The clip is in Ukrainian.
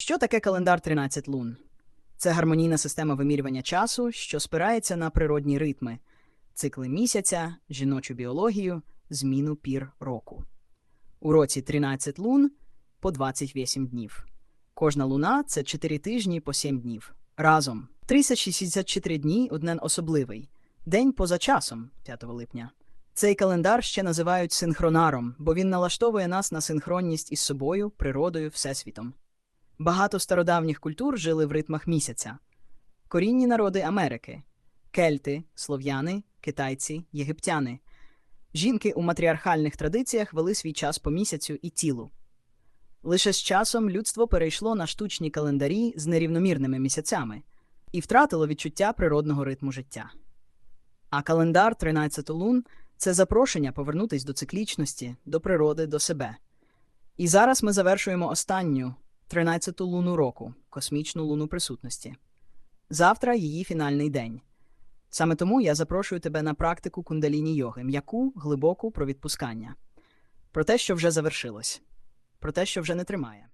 Що таке календар 13 лун? Це гармонійна система вимірювання часу, що спирається на природні ритми, цикли місяця, жіночу біологію, зміну пір року. У році 13 лун по 28 днів. Кожна луна це 4 тижні по 7 днів. Разом 364 дні один особливий. День поза часом 5 липня. Цей календар ще називають синхронаром, бо він налаштовує нас на синхронність із собою, природою, всесвітом. Багато стародавніх культур жили в ритмах місяця. Корінні народи Америки кельти, слов'яни, китайці, єгиптяни. Жінки у матріархальних традиціях вели свій час по місяцю і тілу. Лише з часом людство перейшло на штучні календарі з нерівномірними місяцями і втратило відчуття природного ритму життя. А календар 13 лун це запрошення повернутись до циклічності, до природи, до себе. І зараз ми завершуємо останню 13-ту луну року, космічну луну присутності. Завтра її фінальний день. Саме тому я запрошую тебе на практику кундаліні йоги, м'яку, глибоку про відпускання, про те, що вже завершилось, про те, що вже не тримає.